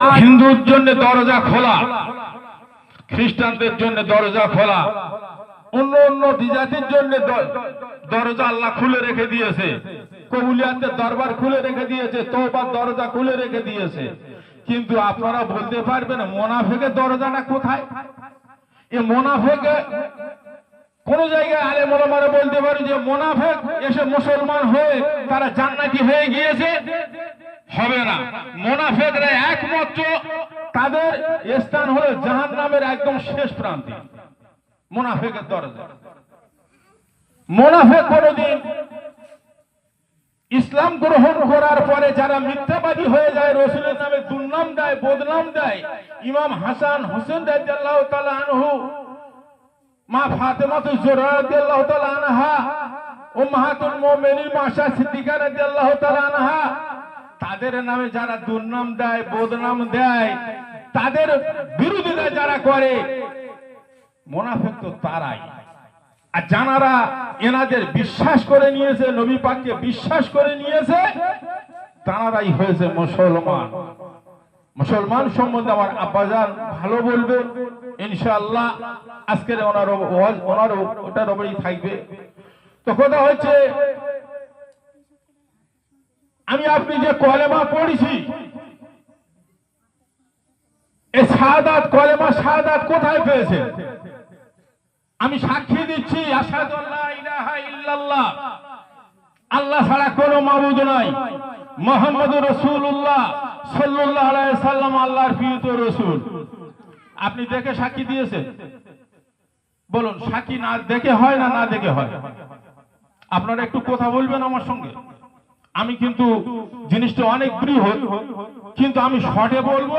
হিন্দুর জন্য দরজা খোলা, খ্রিস্টানদের জন্য দরজা খোলা, অন্য অন্য দ্বিজাতির জন্য দরজা আল্লাহ খুলে রেখে দিয়েছে। কবুলিয়াতের দরবার খুলে রেখে দিয়েছে, তওবার দরজা খুলে রেখে দিয়েছে। কিন্তু আপনারা বলতে পারবেন মোনাফেকের দরজাটা কোথায়? এ মোনাফেকে কোন জায়গায় আলে মোলামারে বলতে পারি যে, মোনাফেক এসে মুসলমান হয়ে তারা জান্নাতি হয়ে গিয়েছে। হবে না। মোনাফেকরা একমাত্র তাদের স্থান হলো জাহান নামের একদম শেষ প্রান্তে। মোনাফেকের দরজা মোনাফেক কোনদিন ইসলাম গ্রহণ করার পরে যারা মিথ্যাবাদী হয়ে যায়, রসুলের নামে দুর্নাম দেয়, বদনাম দেয়, ইমাম হাসান হোসেন তাআলা আনহু, মা ফাতেমাতু তাআলা আনহা, উম্মাহাতুল মুমিনিন মা আয়েশা সিদ্দিকা তাআলা আনহা তাদের নামে যারা দুর্নাম দেয়, বদনাম দেয়, তাদের বিরোধিতা যারা করে, মুনাফিক তো তারাই। আর জানারা এনাদের বিশ্বাস করে নিয়েছে, নবী পাককে বিশ্বাস করে নিয়েছে, তারাই হয়েছে মুসলমান। মুসলমান সম্বন্ধে আমার আব্বাজান ভালো বলবে, ইনশাআল্লাহ। আজকের ওনার ওনার ওটার ওপরেই থাকবে। তো কথা হচ্ছে আমি আপনি যে কলেমা পড়েছি, এ শাহাদাত কলেমা শাহাদাত কোথায় পেয়েছেন আমি সাক্ষী দিচ্ছি আল্লাহ ছাড়া কোনো মাবুদ নাই। মোহাম্মদ রসুল্লাহ আলাইহি সাল্লাম আল্লাহর প্রিয়ত রসুল। আপনি দেখে সাক্ষী দিয়েছেন? বলুন, সাক্ষী না দেখে হয় না না দেখে হয়? আপনারা একটু কথা বলবেন আমার সঙ্গে? আমি কিন্তু জিনিসটা অনেক বৃহৎ কিন্তু আমি শর্টে বলব,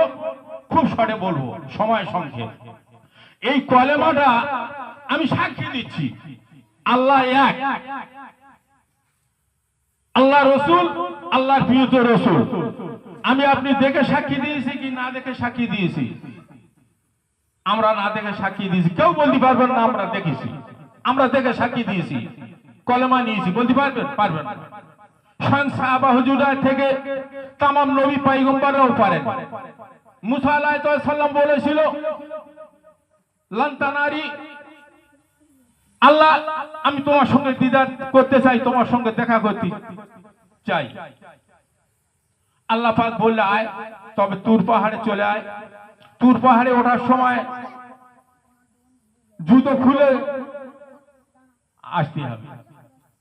খুব শর্টে বলব, সময় সংক্ষেপ। এই কলেমাটা আমি সাক্ষী দিচ্ছি। আল্লাহ এক। আল্লাহ রসুল, আল্লাহর প্রিয়ত রসুল। আমি আপনি দেখে সাক্ষী দিয়েছি কি না দেখে সাক্ষী দিয়েছি? আমরা না দেখে সাক্ষী দিয়েছি। কেউ বলতে পারবেন না, আমরা দেখেছি। আমরা দেখে সাক্ষী দিয়েছি। কলেমা নিয়েছি, বলতে পারবেন? পারবেন না। স্বয়ং সাহাবা থেকে তামাম নবী পাইগম্বররাও পারেন। মুসা আলাইহিস সাল্লাম বলেছিল লন্তানারি আল্লাহ, আমি তোমার সঙ্গে দিদার করতে চাই, তোমার সঙ্গে দেখা করতে চাই। আল্লাহ পাক বললে, আয়, তবে তুর পাহাড়ে চলে আয়। তুর পাহাড়ে ওঠার সময় জুতো খুলে আসতে হবে।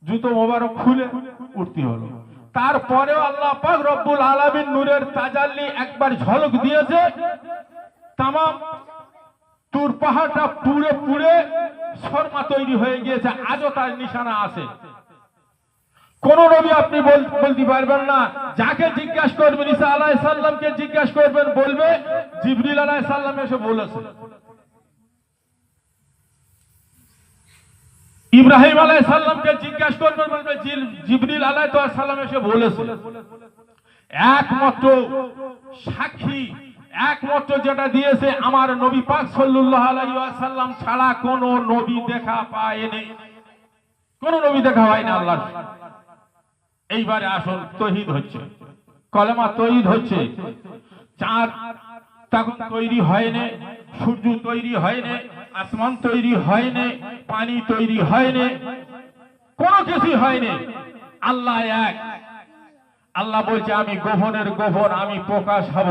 জুতো মোবারক খুলে উঠতে হলো। তারপরেও আল্লাহ পাক রব্বুল আলামিন নূরের তাজাল্লি একবার ঝলক দিয়েছে। তামাম তুর পাহাড়টা পুড়ে পুড়ে শর্মা তৈরি হয়ে গিয়েছে, আজও তার নিশানা আছে। কোন নবী আপনি বলতে পারবেন না। যাকে জিজ্ঞাসা করবেন ঈসা আলাহ সাল্লামকে জিজ্ঞাসা করবেন, বলবে জিবরিল আলাহ সাল্লাম এসে বলেছে। ইব্রাহিম আলাই সাল্লামকে জিজ্ঞাসা করবেন জিবরিল আলাহ সাল্লাম এসে বলেছে, একমাত্র সাক্ষী, একমাত্র যেটা দিয়েছে আমার নবী পাক সাল্লাল্লাহু আলাইহি ওয়াসাল্লাম ছাড়া কোন নবী দেখা পায়নি। কোন নবী দেখা হয় না আল্লাহ এইবারে আসল তহিদ হচ্ছে, কলেমা তহিদ হচ্ছে চাঁদ তখন তৈরি হয়নি সূর্য তৈরি হয়নি আসমান তৈরি হয়নি পানি তৈরি হয়নি কোনো কিছুই হয়নি আল্লাহ এক। আল্লাহ বলছে, আমি গোপনের গোপন, আমি প্রকাশ হব।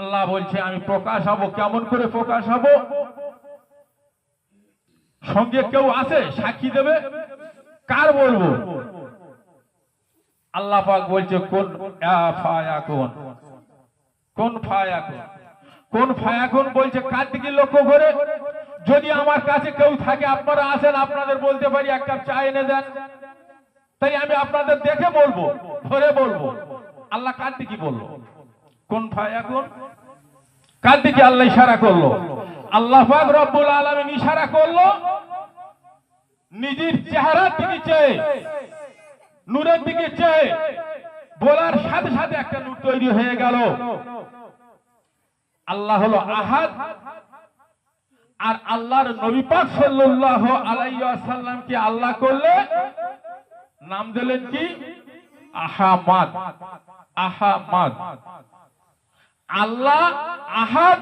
আল্লাহ বলছে, আমি প্রকাশ হব। কেমন করে প্রকাশ হব? সঙ্গে কেউ আছে? সাক্ষী দেবে? কার বলব? আল্লাহ পাক বলছে, কোন ফায়াকুন কোন ফায়াকুন কোন ফায়াকুন বলছে কার দিকে লক্ষ্য করে? যদি আমার কাছে কেউ থাকে, আপনারা আসেন, আপনাদের বলতে পারি, এক কাপ চা এনে দেন। তাই আমি আপনাদের দেখে বলব, ধরে বলব। আল্লাহ কার দিকে বলল। কোন ফায়াকুন কার দিকে আল্লাহ ইশারা করল। আল্লাহ পাক রব্বুল আলামিন ইশারা করল, নিজের চেহারার দিকে চেয়ে, নূরের দিকে চেয়ে বলার সাথে সাথে একটা নূর তৈরি হয়ে গেল। আল্লাহ হলো আহাদ। আর আল্লাহর নবী পাক আলাইহি ওয়াসাল্লামকে আল্লাহ করলে নাম দিলেন কি? আহামাদ। আহামাদ। আল্লাহ আহাদ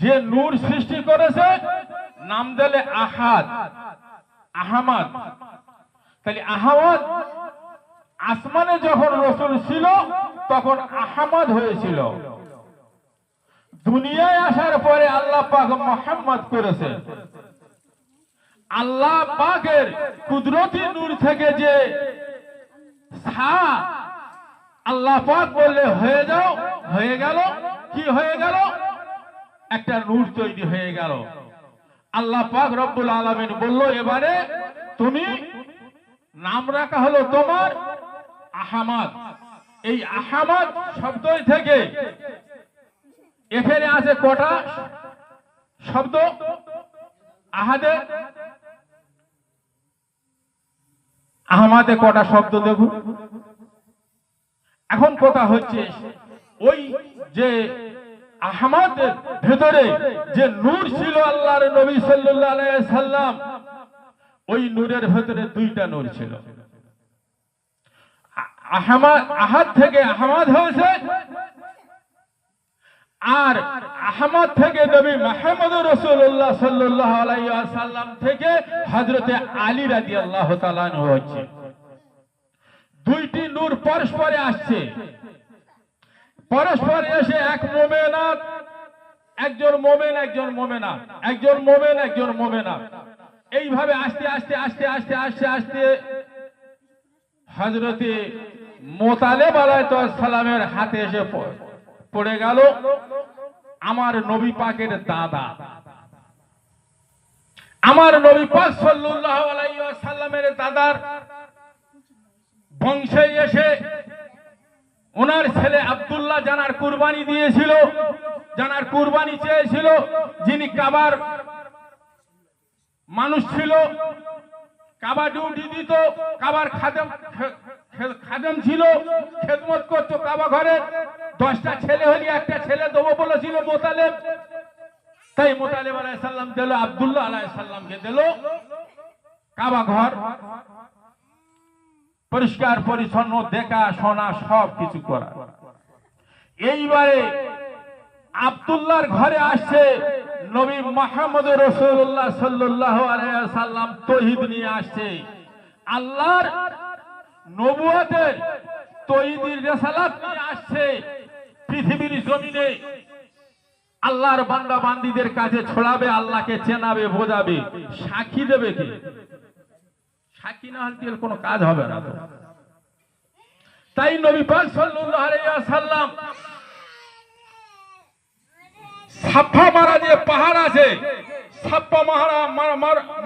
যে নূর সৃষ্টি করেছে, নাম দিলে আহাদ। আহমদ। তাহলে আহমদ আসমানে যখন রসুল ছিল, তখন আহমদ হয়েছিল। দুনিয়ায় আসার পরে আল্লাহ পাক মোহাম্মদ করেছে। আল্লাহ পাকের কুদরতি নূর থেকে যে আল্লাহ পাক বললে, হয়ে যাও, হয়ে গেল। কি হয়ে গেল? একটা নূর তৈরি হয়ে গেল। আল্লাহ পাক রব্বুল আলামিন বলল, এবারে তুমি, নাম রাখা হলো তোমার আহমদ। এই আহামাদ শব্দ থেকে এখানে আছে কটা? শব্দ আহাদে। আহমাদে কটা শব্দ দেখুন এখন কথা হচ্ছে, ওই যে আহমাদের ভেতরে যে নূর ছিল আল্লাহর নবী সাল্লাম ওই নূরের ভেতরে দুইটা নূর ছিল। আহমাদ আহাদ থেকে আহমাদ হয়েছে। আর আহমদ থেকে নবী মাহমুদ রসুল্লাহ সাল্লাহ আলাইসাল্লাম থেকে হজরতে আলী রাজি আল্লাহ হচ্ছে। দুইটি নূর পরস্পরে আসছে। পরস্পর এসে এক মোমেনাত একজন মোমেন, একজন মোমেনাত একজন মোমেন, একজন মোমেনাত এইভাবে আস্তে আস্তে আস্তে আস্তে আস্তে আস্তে হজরতে মোতালেব সালামের হাতে এসে পড়ে গেল আমার নবী পাকের দাদা। আমার নবী পাক ওয়াসাল্লামের দাদার বংশে এসে ওনার ছেলে আব্দুল্লাহ জানার কুরবানি দিয়েছিল, জানার কুরবানি চেয়েছিল, যিনি কাবার মানুষ ছিল কাবা ডিউটি দিত, কাবার খাদেম খাদেম ছিল, খেদমত করতো কাবা ঘরে। দশটা ছেলে হলে, একটা ছেলে দেবো বলেছিল মোতালেব। তাই মোতালেব আলাইসাল্লাম দিল, আব্দুল্লাহ আলাইসাল্লামকে দিল। কাবা ঘর। পরিষ্কার, পরিচ্ছন্ন, দেখা, শোনা সব কিছু করা। এইবারে আব্দুল্লাহর ঘরে আসছে নবী মোহাম্মদ রসুল্লাহ সাল্লাহ সাল্লাম তহিদ নিয়ে আসছে আল্লাহর নবুয়তের তহিদির রেসালাত নিয়ে আসছে পৃথিবীর জমিনে। আল্লাহর বান্দা বান্দিদের কাছে ছড়াবে, আল্লাহকে চেনাবে, বোঝাবে, সাক্ষী দেবে কি? সাক্ষী না হলে কোনো কাজ হবে না তাই নবী পাক সাল্লাল্লাহু আলাইহি ওয়াসাল্লাম সাফা মারা যে পাহাড় আছে। সাপ্পা মারা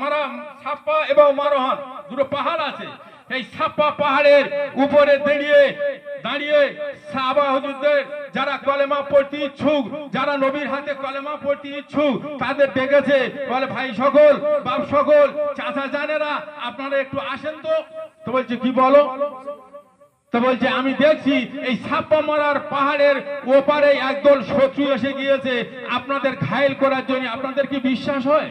মারা সাপ্পা এবং মারোহান দুটো পাহাড় আছে। এই সাপ্পা পাহাড়ের উপরে দাঁড়িয়ে দাঁড়িয়ে সাহাবা হুজুরদের যারা কলেমা পড়তে ইচ্ছুক, যারা নবীর হাতে কলেমা পড়তে ইচ্ছুক, তাদের ডেকেছে, বলে, ভাই সকল, বাপ সকল, চাচা জানেরা, আপনারা একটু আসেন তো। তো বলছে, কি বলো? তো বলছে, আমি দেখছি এই ছাপ্পা মারার পাহাড়ের ওপারে একদল শত্রু এসে গিয়েছে। আপনাদের ঘায়েল করার জন্য আপনাদের কি বিশ্বাস হয়?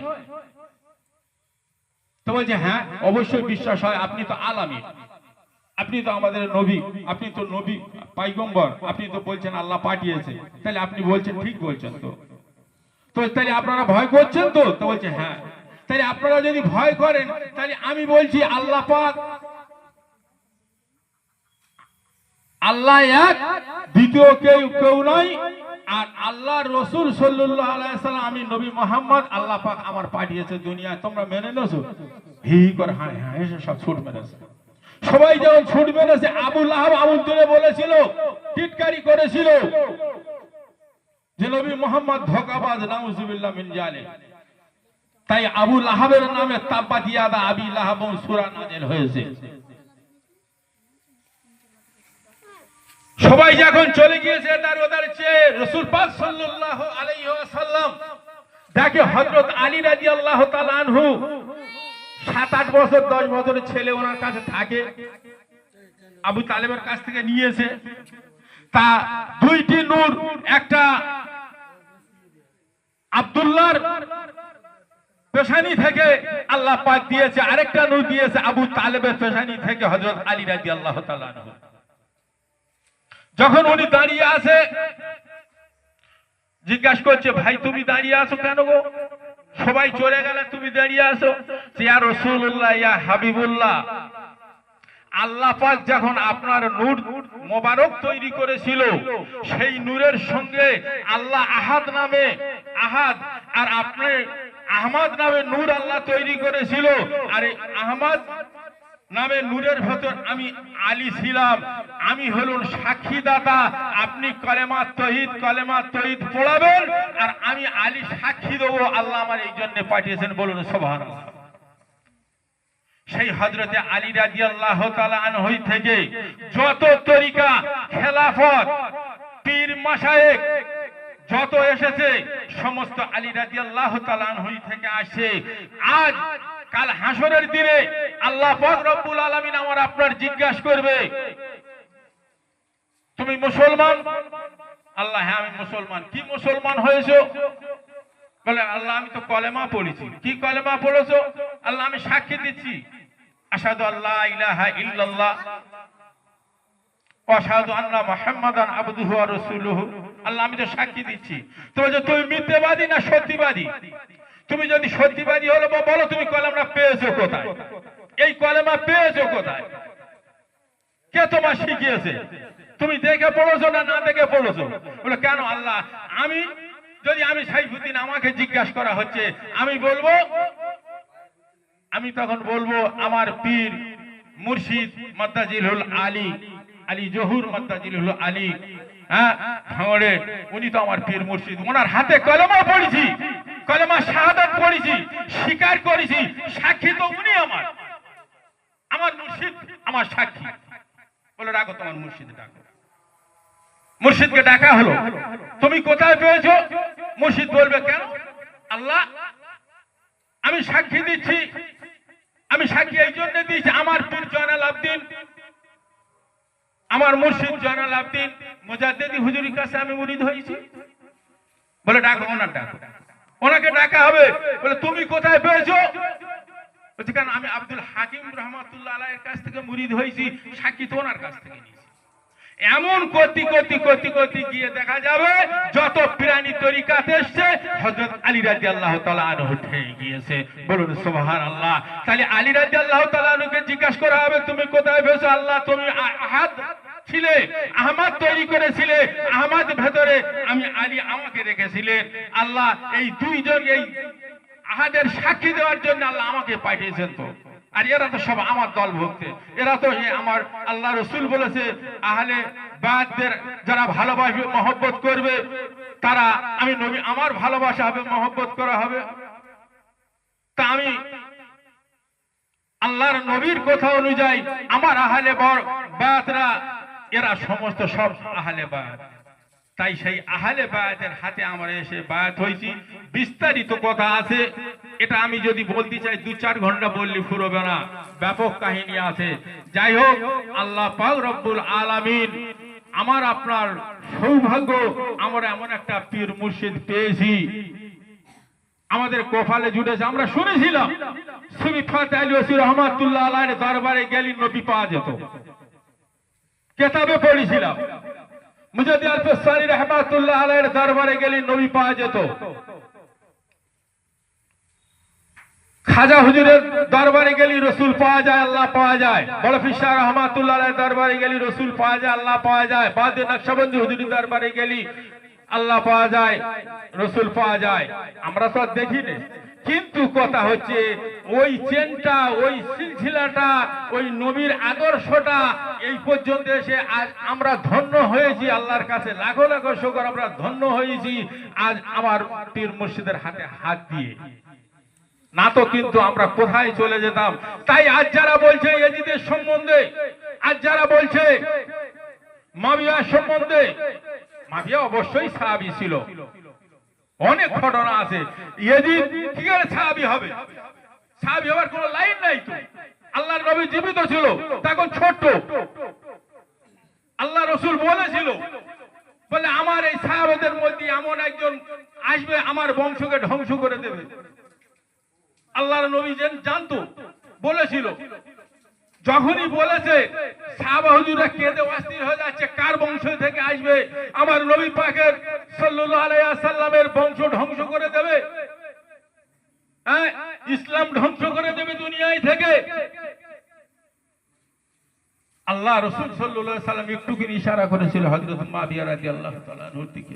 তো বলছে হ্যাঁ অবশ্যই বিশ্বাস হয়, আপনি তো আলামী আপনি তো আমাদের নবী, আপনি তো নবী, পাইগম্বর, আপনি তো বলছেন আল্লাহ পাঠিয়েছে। তাহলে আপনি বলছেন, ঠিক বলছেন তো। তো তাহলে আপনারা ভয় করছেন তো? তো বলছে হ্যাঁ। তাহলে আপনারা যদি ভয় করেন, তাহলে আমি বলছি, আল্লাহ পাক আল্লাহ এক, দ্বিতীয় কেউ কেউ নয় আর আল্লাহ রসুল সাল্লাহ আলাইসাল্লাম আমি নবী মোহাম্মদ, আল্লাহ পাক আমার পাঠিয়েছে দুনিয়ায়। তোমরা মেনে নেছো? হি করে হ্যাঁ হ্যাঁ এসে সব ছুট মেরেছে। সবাই যখন ছুট মেরেছে, আবুল আহাব আবুল তুলে বলেছিল, টিটকারি করেছিল যে নবী মোহাম্মদ ধোকাবাজ, নাউজুবিল্লাহ মিন জালে তাই আবুল আহাবের নামে তাব্বাত ইয়াদা আবি লাহাব সূরা নাযিল হয়েছে। সবাই যখন চলে গিয়েছে, তার ওদের চেয়ে রসুল পাক দেখে হযরত আলী রাদিয়াল্লাহু আল্লাহ আনহু, সাত আট বছর, দশ বছরের ছেলে ওনার কাছে থাকে, আবু তালেবের কাছ থেকে নিয়েছে। তা দুইটি নূর, একটা আব্দুল্লাহর পেশানি থেকে আল্লাহ পাক দিয়েছে, আরেকটা নূর দিয়েছে আবু তালেবের পেশানি থেকে হজরত আলী রাদিয়াল্লাহু আল্লাহ আনহু। যখন উনি দাঁড়িয়ে আছে, জিজ্ঞাসা করছে, ভাই, তুমি দাঁড়িয়ে আছো কেন গো? সবাই চলে গেলে, তুমি দাঁড়িয়ে আছো? ইয়া রসুল্লাহ ইয়া হাবিবুল্লাহ। আল্লাহ পাক যখন আপনার নূর মোবারক তৈরি করেছিল, সেই নূরের সঙ্গে আল্লাহ আহাদ নামে, আহাদ আর আপনি আহমদ নামে নূর আল্লাহ তৈরি করেছিল। আর আহমদ নামে নূরের ভেতর আমি আলী ছিলাম। আমি হলুন সাক্ষীদাতা। আপনি কলেমা তহিদ কলেমা তহিদ পড়াবেন, আর আমি আলী সাক্ষী দেবো। আল্লাহ আমার এই জন্য পাঠিয়েছেন বলুন সোভান সেই হজরতে আলী রাজি আল্লাহ আনহই থেকে যত তরিকা খেলাফত, পীর মাসায়েক যত এসেছে, সমস্ত আলী রাজি আল্লাহ আনহই থেকে আসে। আজ কাল হাসরের দিনে আল্লাহ রব্বুল আলামিন আমার আপনার জিজ্ঞাসা করবে, তুমি মুসলমান? আল্লাহ হ্যাঁ আমি মুসলমান। কি মুসলমান হয়েছো? বলে, আল্লাহ, আমি তো কলেমা পড়েছি। কি কলেমা পড়েছো? আল্লাহ, আমি সাক্ষী দিচ্ছি। আসাদু আল্লাহ ইলাহা ইল্লাল্লাহ। অসাধু আল্লাহ মোহাম্মদান আবদুহু আর রসুলুহু। আল্লাহ, আমি তো সাক্ষী দিচ্ছি। তো বলছো তুমি মিথ্যেবাদী না সত্যিবাদী? তুমি যদি সত্যিবাদী হলো বলো তুমি কলেমা পেয়েছ কোথায়? এই কলেমা পেয়েছ কোথায়? কে তোমার শিখিয়েছে? তুমি দেখে পড়েছো না না দেখে পড়েছো? বলে, কেন আল্লাহ, আমি যদি আমি সাইফুদ্দিন আমাকে জিজ্ঞাসা করা হচ্ছে, আমি বলব, আমি তখন বলব, আমার পীর মুর্শিদ মাদ্দাজিলুল আলী আলী জহুর মাদ্দাজিলুল আলী হ্যাঁ উনি তো আমার পীর মুর্শিদ, ওনার হাতে কলমা পড়েছি। কলমা শাহাদাত পড়েছি, স্বীকার করেছি, সাক্ষী তো উনি আমার। আমার মুর্শিদ আমার সাক্ষী। বলে রাখো তোমার মুর্শিদ ডাকো। মুর্শিদকে ডাকা হলো। তুমি কোথায় পেয়েছ? মুর্শিদ বলবে, কেন? আল্লাহ, আমি সাক্ষী দিচ্ছি। আমি সাক্ষী এই জন্য দিয়েছি, আমার পীর জয়নাল আবদিন, আমার মুর্শিদ জয়নাল আবদিন, মুজাদ্দেদি হুজুরির কাছে আমি মুরিদ হয়েছি। বলে, ডাকো, ওনার ডাকো। ওনাকে ডাকা হবে। বলে, তুমি কোথায় পেয়েছ? বলছি, কেন, আমি আব্দুল হাকিম রহমাতুল্লাহ আলাইয়ের কাছ থেকে মুরিদ হয়েছি, সাক্ষী তো ওনার কাছ থেকে নিয়েছি। এমন করতে করতে করতে করতে গিয়ে দেখা যাবে, যত প্রাণী তরিকাতে এসছে, হযরত আলী রাদিয়াল্লাহু তাআলা আনহু উঠে গিয়েছে। বলুন, সুবহানাল্লাহ। তাহলে আলী রাদিয়াল্লাহু তাআলা আনহুকে জিজ্ঞাসা করা হবে, তুমি কোথায় পেয়েছ? আল্লাহ, তুমি আহাদ ছিলে আহমদ তৈরি করেছিলে, আহমদ ভেতরে আমি আলী আমাকে রেখেছিলেন আল্লাহ এই দুইজন, এই আহাদের সাক্ষী দেওয়ার জন্য আল্লাহ আমাকে পাঠিয়েছেন তো। আর এরা তো সব আমার দল ভক্তে এরা তো আমার আল্লাহ রসুল বলেছে, আহলে বাদদের যারা ভালোবাসবে, মহব্বত করবে, তারা, আমি নবী, আমার ভালোবাসা হবে, মহব্বত করা হবে। তা আমি আল্লাহর নবীর কথা অনুযায়ী, আমার আহলে বর বায়াতরা এরা সমস্ত সব আহলে বায়াত। তাই সেই আহলে বায়াতের হাতে আমরা এসে বায়াত হয়েছি। বিস্তারিত কথা আছে। এটা আমি যদি বলতে চাই, দু চার ঘণ্টা বললে ফুরবে না। ব্যাপক কাহিনী আছে। যাই হোক, আল্লাহ পাক রব্বুল আলামিন আমার আপনার সৌভাগ্য, আমরা এমন একটা পীর মুর্শিদ পেয়েছি। আমাদের কোফালে জুড়েছে আমরা শুনেছিলাম সুবি ফাতে আলী ওসি রহমাতুল্লাহ আলাইয়ের দরবারে গেলি নবী পাওয়া যেত। কেতাবে পড়েছিলাম। মুজাদ্দি আলফসানি রহমাতুল্লাহ আলাইয়ের দরবারে গেলে নবী পাওয়া যেত। খাজা হুজুরের দরবারে গেলি রসুল পাওয়া যায়, আল্লাহ পাওয়া যায়। বড় ফিসা রহমাতুল্লাহ দরবারে গেলি রসুল পাওয়া যায়, আল্লাহ পাওয়া যায়। বাদে নকশাবন্দি হুজুরের দরবারে গেলি আল্লাহ পাওয়া যায়, রসুল পাওয়া যায়। আমরা তো দেখি না। কিন্তু কথা হচ্ছে, ওই চেনটা, ওই সিলসিলাটা, ওই নবীর আদর্শটা এই পর্যন্ত এসে আজ আমরা ধন্য হয়েছি আল্লাহর কাছে। লাখো লাখো শুকর আমরা ধন্য হয়েছি আজ আমার পীর মুর্শিদের হাতে হাত দিয়ে। না তো কিন্তু আমরা কোথায় চলে যেতাম। তাই আজ যারা বলছে এজিদের সম্বন্ধে, আজ যারা বলছে মাবিয়া সম্বন্ধে মাবিয়া অবশ্যই সাহাবি ছিল। অনেক ঘটনা আছে। কি করে সাহাবি হবে? সাহাবি হওয়ার কোনো লাইন নাই তো। আল্লাহর নবী জীবিত ছিল তখন ছোট্ট। আল্লাহ রসুল বলেছিল, বলে আমার এই সাহাবাদের মধ্যে এমন একজন আসবে, আমার বংশকে ধ্বংস করে দেবে। আল্লাহর নবী যেন জানতো, বলেছিল যখনই বলেছে, সাহাবা হুজুরা কেঁদে অস্থির হয়ে যাচ্ছে, কার বংশ থেকে আসবে? আমার নবী পাকের সাল্লাল্লাহু আলাইহি সাল্লামের বংশ ধ্বংস করে দেবে। হ্যাঁ ইসলাম ধ্বংস করে দেবে দুনিয়ায় থেকে। আল্লাহ রসুল আলাইহি সাল্লাম একটু করে ইশারা করেছিল হযরত মাবিয়া রাদিয়াল্লাহু তাআলা নূর দিকে।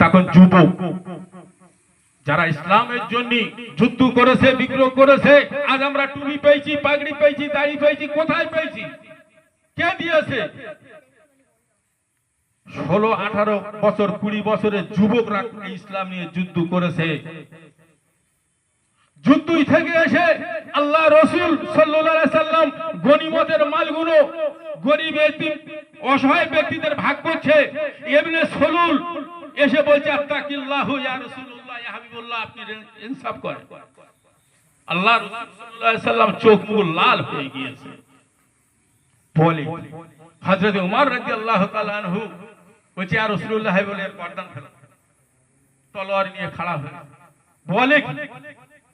তখন যুবক যারা ইসলামের জন্য যুদ্ধ করেছে, বিগ্রহ করেছে, আজ আমরা টুপি পেয়েছি, পাগড়ি পেয়েছি, দাড়ি পেয়েছি, কোথায় পেয়েছি? কে দিয়েছে? ষোলো, আঠারো বছর, কুড়ি বছরের যুবকরা ইসলাম নিয়ে যুদ্ধ করেছে। যুদ্ধই থেকে এসে আল্লাহ রসুল সাল্লাম গনিমতের মালগুলো গরিব অসহায় ব্যক্তিদের ভাগ করছে। এমনি সলুল এসে বলছে, আত্তাকিল্লাহু রাসূলুল্লাহ। ইয়া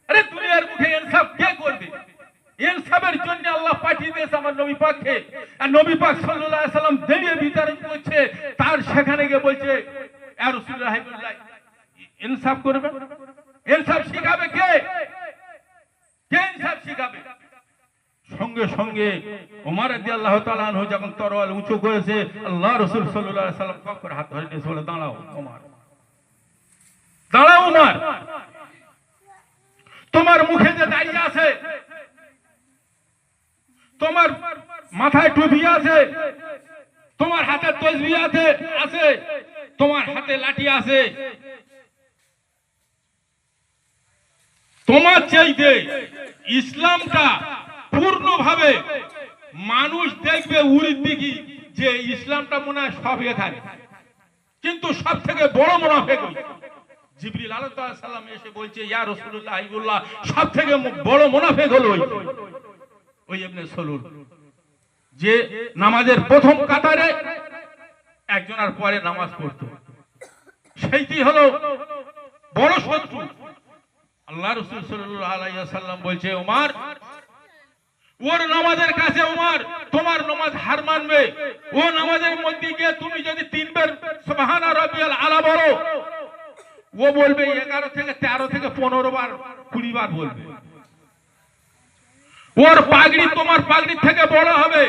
আরে নবী আর করছে। তার সেখানে গিয়ে বলছে হাবিবুল্লাহ, ইনসাফ করবে? ইনসাফ শিখাবে কে? কে ইনসাফ শিখাবে? সঙ্গে সঙ্গে ওমর রাদিয়াল্লাহু তাআলা আনহু যখন তরোয়াল উঁচু করেছে, আল্লাহ রাসূল আলাইহি সাল্লাম করে হাত ধরে নিয়ে বলে, দাঁড়াও ওমর দাঁড়াও ওমর তোমার মুখে যে দাঁড়িয়ে আছে, তোমার মাথায় টুপি আছে, তোমার হাতে তসবি আছে আছে, তোমার হাতে লাঠি আছে তোমার চাইতে ইসলামটা পূর্ণভাবে মানুষ দেখবে উড়ির দিকে যে ইসলামটা মনে হয় সব এখানে কিন্তু সব থেকে বড় ওই। জিবরিল এসে বলছে বড় ওই। যে নামাজের প্রথম একজন আর পরে নামাজ পড়তো। সেইটি হলো বড় শত্রু। আল্লাহ রসুল সাল্লাম বলছে ওমর ওর নামাজের কাছে ওমর তোমার নামাজ হার মানবে। ও নামাজের মধ্যে গিয়ে তুমি যদি তিনবার সুবহান রাব্বিয়াল আলা বলো, ও বলবে এগারো থেকে তেরো থেকে পনেরো বার, কুড়ি বার বলবে। ওর পাগড়ি তোমার পাগড়ি থেকে বড় হবে।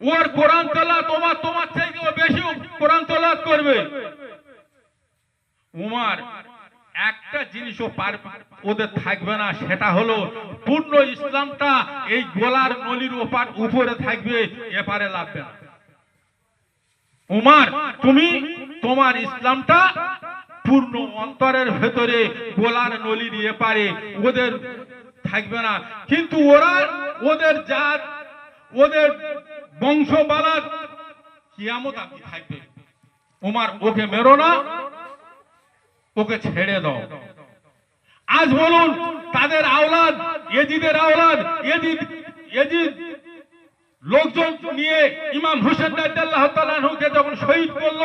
ওর কোরআন তোলা তোমার তোমার থেকে বেশি কোরআন তোলা করবে। উমার একটা জিনিসও পার ওদের থাকবে না, সেটা হলো পূর্ণ ইসলামটা এই গোলার নলির ওপার উপরে থাকবে, এপারে লাগবে না। উমার, তুমি তোমার ইসলামটা পূর্ণ অন্তরের ভেতরে গোলার নলির এপারে ওদের থাকবে না। কিন্তু ওরা ওদের জাত, ওদের বংশবালার কিয়ামত আপনি থাকবে। উমার, ওকে মেরো না। ওকে ছেড়ে দাও। আজ বলুন, তাদের আওলাদ এজিদের আওলাদ এজিদ এজিদ লোকজন নিয়ে ইমাম হুসেন রাদিয়াল্লাহু তাআলা আনহুকে যখন শহীদ করল,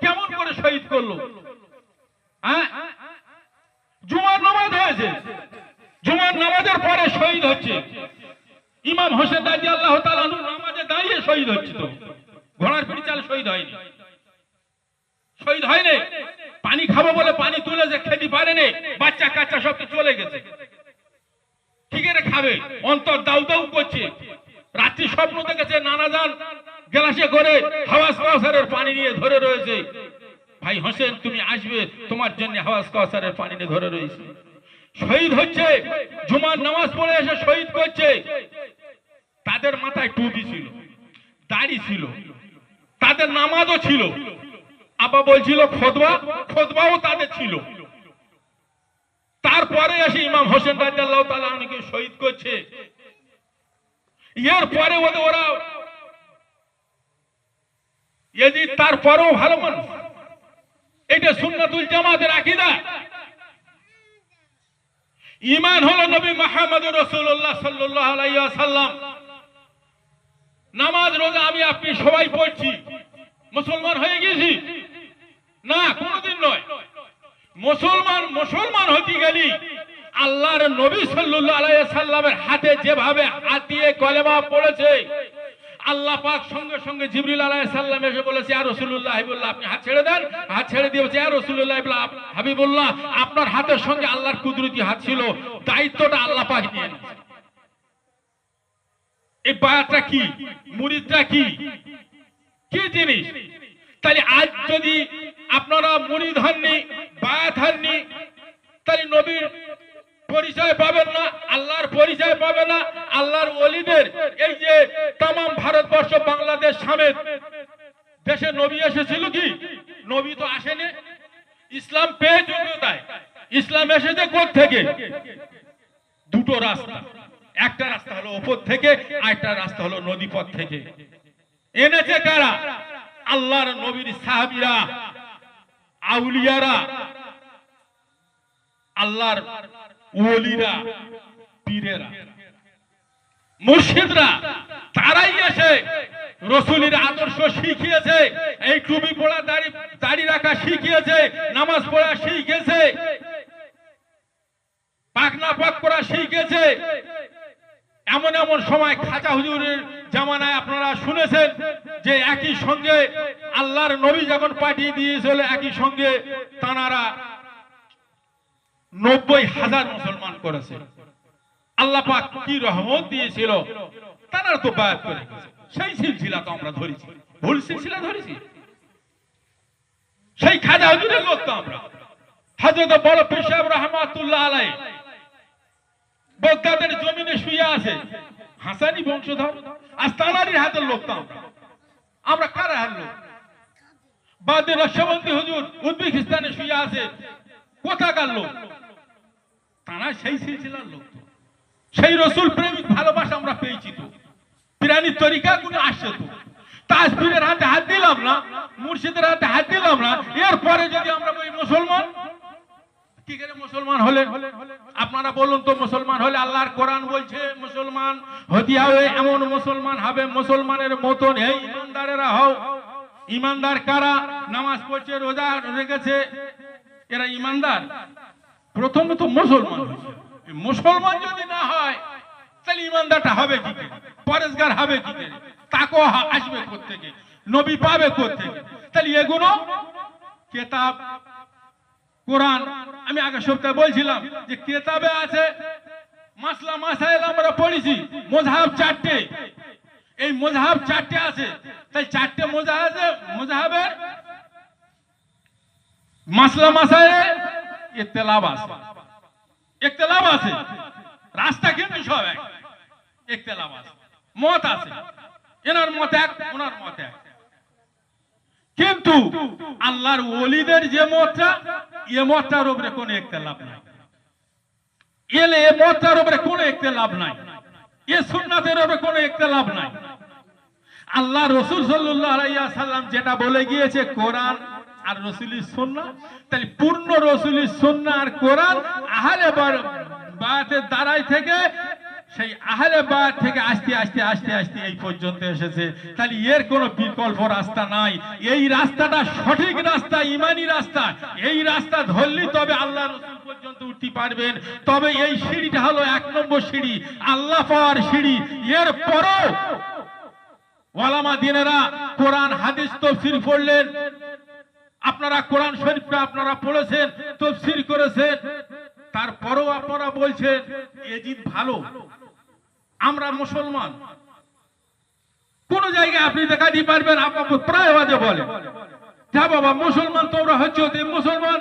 কেমন করে শহীদ করল? হ্যাঁ? জুমার নামাজ হয়েছে। জুমার নামাজের পরে শহীদ হচ্ছে। ইমাম হোসেন রাদিয়াল্লাহু তাআলা আনহু নামাজে দাঁড়িয়ে শহীদ হচ্ছে তো। ঘোড়ার পিঠে চাল শহীদ হয়নি। শহীদ হয়নি? পানি খাব বলে পানি তুলে যে খেতে পারেনি বাচ্চা কাচ্চা সব তো চলে গেছে। কি করে খাবে? অন্তর দাউ দাউ করছে। রাত্রি স্বপ্ন দেখেছে, নানা যান গ্লাসে করে হাওয়াজ কাউসারের পানি নিয়ে ধরে রয়েছে। ভাই হোসেন, তুমি আসবে, তোমার জন্য হাওয়াজ কাউসারের পানি নিয়ে ধরে রয়েছে। শহীদ হচ্ছে, জুমার নামাজ পড়ে এসে শহীদ করছে। তাদের মাথায় টুপি ছিল, দাড়ি ছিল, তাদের নামাজও ছিল। আপা বলছিল, খোদবা, খোদবাও তাদের ছিল। তারপরে এসে ইমাম হোসেন রাজিয়াল্লাহ তাআলা আনহুকে শহীদ করছে। এর পরে ওদের ওরা এদি তারপরেও ভালো মানুষ। এটা সুন্নাতুল জামাতের আকীদা। ঈমান হলো নবী মুহাম্মদ রসুল্লাহ সাল্লাল্লাহু আলাইহি ওয়াসাল্লাম। নামাজ, রোজা আমি, আপনি সবাই পড়ছি। মুসলমান হয়ে গেছি। না, কোনদিন নয়। মুসলমান মুসলমান হতে গেলি আল্লাহর নবী সাল্লাল্লাহু আলাইহি সাল্লামের হাতে যেভাবে হাত দিয়ে কলেমা পড়েছে, আল্লাহ পাক সঙ্গে সঙ্গে জিবরিল আলাইহিস সালাম এসে বলেছে, ইয়া রাসূলুল্লাহ, হাবিবুল্লাহ, আপনি হাত ছেড়ে দেন। হাত ছেড়ে দিয়ে ইয়া রাসূলুল্লাহ, হাবিবুল্লাহ আপনার হাতের সঙ্গে আল্লাহর কুদরতি হাত ছিল, দায়িত্বটা আল্লাহ পাক নিয়ে এই বায়াতটা কি? মুরিদটা কি? কি জিনিস? তাহলে আজ যদি আপনারা মুড়ি হননি বায়াত হননি, তাহলে নবীর পরিচয় পাবেন না, আল্লাহর পরিচয় পাবে না, আল্লাহর অলিদের এই যে তাম ভারতবর্ষ, বাংলাদেশ সমেত দেশে নবী এসেছিল কি? নবী তো আসেনি। ইসলাম পেয়ে যোগ্যতায় ইসলাম এসেছে কোথ থেকে দুটো রাস্তা। একটা রাস্তা হলো ওপর থেকে আর একটা রাস্তা হলো নদীপথ থেকে। এনেছে কারা? আল্লাহর নবীর সাহাবীরা, আউলিয়ারা, আল্লাহর ওলিরা, পীরেরা, মুর্শিদরা, তারাই এসে রসুলের আদর্শ শিখিয়েছে, এই টুপি পড়া দাড়ি দাড়ি রাখা শিখিয়েছে, নামাজ পড়া শিখিয়েছে পাকনা পাক করা শিখেছে এমন এমন সময় খাজা হুজুরের জামানায় আপনারা শুনেছেন যে একই সঙ্গে আল্লাহর নবী যখন পাঠিয়ে দিয়েছিল, একই সঙ্গে তানারা নব্বই হাজার মুসলমান করেছে। আল্লাহ পাক কি রহমত দিয়েছিল, তারা তো বায়াত করে সেই সিলসিলা তো আমরা ধরেছি, ভুল সিলসিলা ধরেছি। সেই খাজা হুজুরের লোক তো আমরা। হজরত বড় পেশাব রহমাতুল্লাহ আলাই বগদাদের আছে। হাসানি বংশধর আজ তানারির হাতের লোক তো আমরা। কার হার লোক? বাদে রসবন্দি হুজুর উজবেকিস্তানে শুয়ে আছে। কোথাকার লোক? তারা সেই সিলসিলার লোক। সেই রসুল প্রেমিক ভালোবাসা আমরা পেয়েছি তো। পিরানির তরিকা গুলো আসছে তো। তাজপীরের হাতে হাত দিলাম না, মুর্শিদের হাতে হাত দিলাম না। এরপরে যদি আমরা মুসলমান আপনারা বলুন তো মুসলমান হলে আল্লাহর কোরআন বলছে মুসলমান? হতে হবে এমন মুসলমান হবে মুসলমানের মতন। এই ইমানদারেরা হও। ইমানদার কারা? নামাজ পড়ছে, রোজা রেখেছে। এরা ইমানদার। প্রথমে তো মুসলমান মুসলমান যদি না হয়, তাহলে ইমানদারটা হবে কি? পরেশগার হবে কি হা- আসবে কোত্থেকে? নবী পাবে কোত্থেকে? তাহলে এগুলো কেতাব কোরআন, আমি আগে সপ্তাহে বলছিলাম যে কেতাবে আছে, মাসলা মাসাইল আমরা পড়েছি মোজাহাব চারটে। এই মোজাহাব চারটে আছে। তাই চারটে মোজাহাবে মোজাহাবের মাসলা মাসাইলে ইখতিলাফ আছে। ইখতিলাফ আছে। রাস্তা কিন্তু সব এক। ইখতিলাফ আছে। মত আছে। এনার মত এক, ওনার মত এক। কিন্তু আল্লাহর ওলিদের যে মতটা, এ মতটার উপরে কোনো ইখতিলাফ নাই। এলে এ মতটার উপরে কোনো ইখতিলাফ নাই। এ সুন্নাতের উপরে কোনো ইখতিলাফ নাই। আল্লাহ রসুল সাল্লাম যেটা বলে গিয়েছে, কোরআন আর রসুলের সুন্নাহ, তাহলে পূর্ণ রসুলের সুন্নাহ আর কোরআন আহারে বার- দ্বারাই থেকে সেই আহলে বায়াত থেকে আস্তে আস্তে আস্তে আস্তে এই পর্যন্ত এসেছে। তাহলে এর কোনো বিকল্প রাস্তা নাই। এই রাস্তাটা সঠিক রাস্তা, ইমানি রাস্তা। এই রাস্তা ধরলি তবে আল্লাহ রসুল পর্যন্ত উঠতে পারবেন। তবে এই সিঁড়িটা হলো এক নম্বর সিঁড়ি, আল্লাহ পাওয়ার সিঁড়ি। এর পরও ওলামা দিনেরা কোরআন, হাদিস তফসির পড়লেন। আপনারা কোরআন শরীফটা আপনারা পড়েছেন, তফসির করেছেন। তারপরেও আপনারা বলছেন এজিদ ভালো। আমরা মুসলমান। কোন জায়গায় আপনি দেখাতে পারবেন? আপনার প্রায় বাজে বলে। যা বাবা, মুসলমান তোমরা হচ্ছে মুসলমান।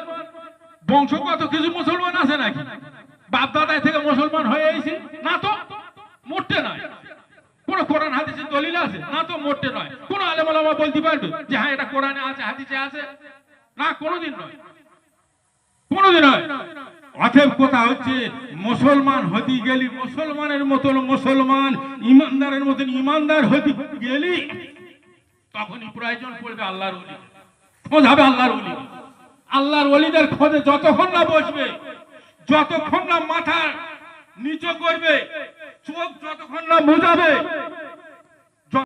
বংশগত কিছু মুসলমান আছে নাকি? বাপ থেকে মুসলমান হয়ে আইছে? না তো। মোটে নয়। কোন কোরআন হাদিসে দলিল আছে? না তো, মোটে নয়। কোন আলেম আলামা বলতে পারবে যে হ্যাঁ এটা কোরআনে আছে, হাদিসে আছে? না, কোনোদিন নয়। কোনোদিন নয়। অতএব কথা হচ্ছে, মুসলমান হতে গেলি মুসলমানের মতন মুসলমান, ইমানদারের মতন ইমানদার হতে গেলি, তখনই প্রয়োজন পড়বে আল্লাহর ওলি। খোঁজ হবে আল্লাহর ওলি। আল্লাহর ওলিদের খোঁজে যতক্ষণ না বসবে, যতক্ষণ না মাথা নিচু করবে, চোখ যতক্ষণ না মুজাবে